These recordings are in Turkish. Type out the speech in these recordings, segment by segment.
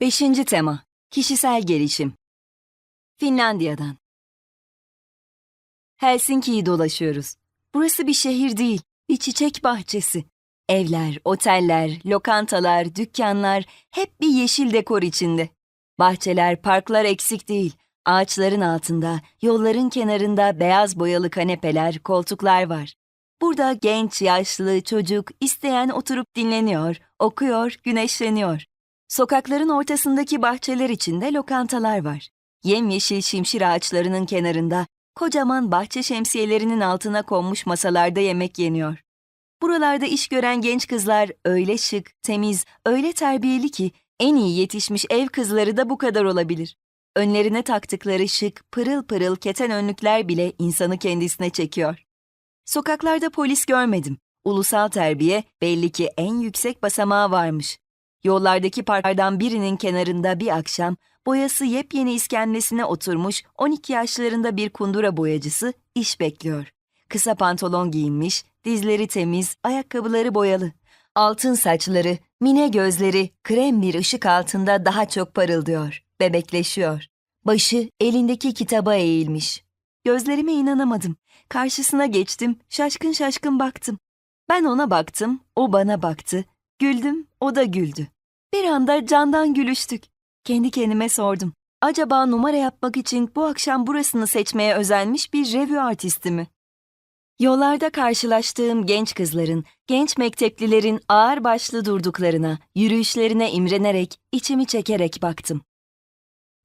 Beşinci tema, kişisel gelişim. Finlandiya'dan. Helsinki'yi dolaşıyoruz. Burası bir şehir değil, bir çiçek bahçesi. Evler, oteller, lokantalar, dükkanlar hep bir yeşil dekor içinde. Bahçeler, parklar eksik değil. Ağaçların altında, yolların kenarında beyaz boyalı kanepeler, koltuklar var. Burada genç, yaşlı, çocuk, isteyen oturup dinleniyor, okuyor, güneşleniyor. Sokakların ortasındaki bahçeler içinde lokantalar var. Yemyeşil şimşir ağaçlarının kenarında kocaman bahçe şemsiyelerinin altına konmuş masalarda yemek yeniyor. Buralarda iş gören genç kızlar öyle şık, temiz, öyle terbiyeli ki en iyi yetişmiş ev kızları da bu kadar olabilir. Önlerine taktıkları şık, pırıl pırıl keten önlükler bile insanı kendisine çekiyor. Sokaklarda polis görmedim. Ulusal terbiye belli ki en yüksek basamağı varmış. Yollardaki parklardan birinin kenarında bir akşam boyası yepyeni iskemlesine oturmuş 12 yaşlarında bir kundura boyacısı iş bekliyor. Kısa pantolon giyinmiş, dizleri temiz, ayakkabıları boyalı. Altın saçları, mine gözleri krem bir ışık altında daha çok parıldıyor, bebekleşiyor. Başı elindeki kitaba eğilmiş. Gözlerime inanamadım. Karşısına geçtim, şaşkın şaşkın baktım. Ben ona baktım, o bana baktı. Güldüm, o da güldü. Bir anda candan gülüştük. Kendi kendime sordum. Acaba numara yapmak için bu akşam burasını seçmeye özenmiş bir revü artisti mi? Yollarda karşılaştığım genç kızların, genç mekteplilerin ağır başlı durduklarına, yürüyüşlerine imrenerek, içimi çekerek baktım.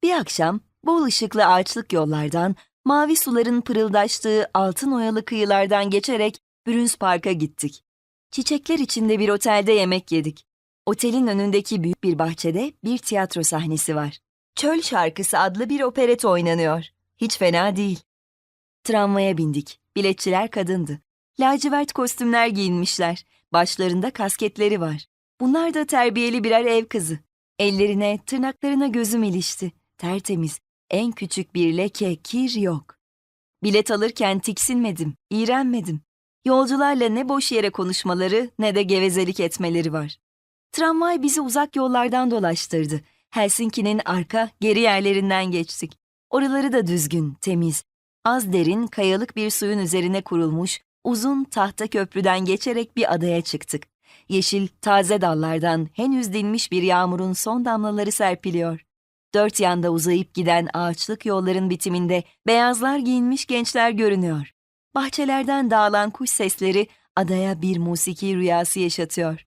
Bir akşam, bol ışıklı ağaçlık yollardan, mavi suların pırıldaştığı altın oyalı kıyılardan geçerek Brüns Park'a gittik. Çiçekler içinde bir otelde yemek yedik. Otelin önündeki büyük bir bahçede bir tiyatro sahnesi var. Çöl Şarkısı adlı bir operet oynanıyor. Hiç fena değil. Tramvaya bindik. Biletçiler kadındı. Lacivert kostümler giyinmişler. Başlarında kasketleri var. Bunlar da terbiyeli birer ev kızı. Ellerine, tırnaklarına gözüm ilişti. Tertemiz. En küçük bir leke, kir yok. Bilet alırken tiksinmedim, iğrenmedim. Yolcularla ne boş yere konuşmaları ne de gevezelik etmeleri var. Tramvay bizi uzak yollardan dolaştırdı. Helsinki'nin arka, geri yerlerinden geçtik. Oraları da düzgün, temiz. Az derin, kayalık bir suyun üzerine kurulmuş, uzun tahta köprüden geçerek bir adaya çıktık. Yeşil, taze dallardan henüz dinmiş bir yağmurun son damlaları serpiliyor. Dört yanda uzayıp giden ağaçlık yolların bitiminde beyazlar giyinmiş gençler görünüyor. Bahçelerden dağılan kuş sesleri adaya bir musiki rüyası yaşatıyor.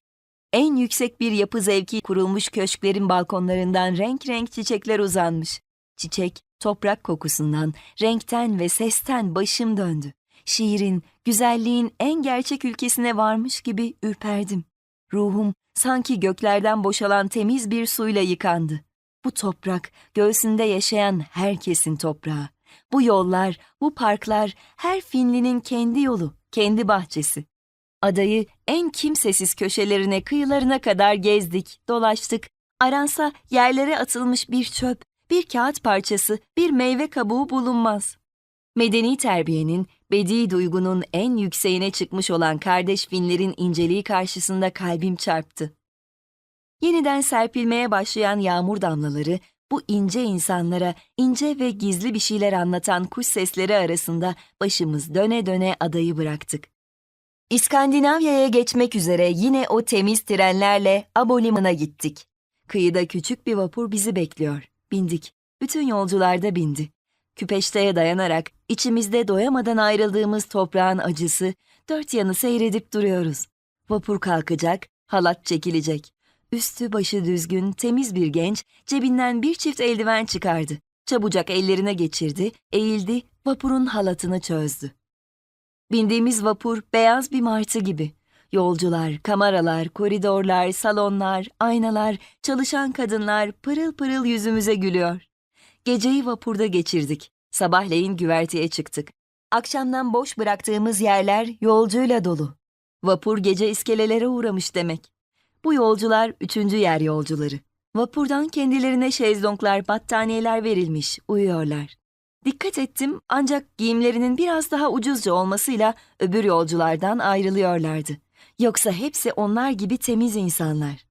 En yüksek bir yapı zevki kurulmuş köşklerin balkonlarından renk renk çiçekler uzanmış. Çiçek, toprak kokusundan, renkten ve sesten başım döndü. Şiirin, güzelliğin en gerçek ülkesine varmış gibi ürperdim. Ruhum sanki göklerden boşalan temiz bir suyla yıkandı. Bu toprak, göğsünde yaşayan herkesin toprağı. Bu yollar, bu parklar, her Finlinin kendi yolu, kendi bahçesi. Adayı en kimsesiz köşelerine, kıyılarına kadar gezdik, dolaştık. Aransa yerlere atılmış bir çöp, bir kağıt parçası, bir meyve kabuğu bulunmaz. Medeni terbiyenin, bedi duygunun en yükseğine çıkmış olan kardeş Finlerin inceliği karşısında kalbim çarptı. Yeniden serpilmeye başlayan yağmur damlaları, bu ince insanlara ince ve gizli bir şeyler anlatan kuş sesleri arasında başımız döne döne adayı bıraktık. İskandinavya'ya geçmek üzere yine o temiz trenlerle Abo Liman'a gittik. Kıyıda küçük bir vapur bizi bekliyor. Bindik. Bütün yolcular da bindi. Küpeşteye dayanarak içimizde doyamadan ayrıldığımız toprağın acısı dört yanı seyredip duruyoruz. Vapur kalkacak, halat çekilecek. Üstü başı düzgün, temiz bir genç cebinden bir çift eldiven çıkardı. Çabucak ellerine geçirdi, eğildi, vapurun halatını çözdü. Bindiğimiz vapur beyaz bir martı gibi. Yolcular, kameralar, koridorlar, salonlar, aynalar, çalışan kadınlar pırıl pırıl yüzümüze gülüyor. Geceyi vapurda geçirdik. Sabahleyin güverteye çıktık. Akşamdan boş bıraktığımız yerler yolcuyla dolu. Vapur gece iskelelere uğramış demek. Bu yolcular üçüncü yer yolcuları. Vapurdan kendilerine şezlonglar, battaniyeler verilmiş, uyuyorlar. Dikkat ettim ancak giyimlerinin biraz daha ucuzca olmasıyla öbür yolculardan ayrılıyorlardı. Yoksa hepsi onlar gibi temiz insanlar.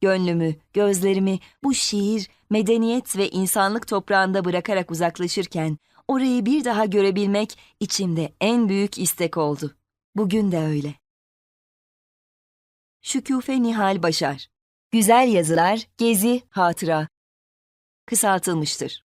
Gönlümü, gözlerimi bu şiir, medeniyet ve insanlık toprağında bırakarak uzaklaşırken orayı bir daha görebilmek içimde en büyük istek oldu. Bugün de öyle. Şüküfe Nihal Başar Güzel yazılar, gezi, hatıra. Kısaltılmıştır.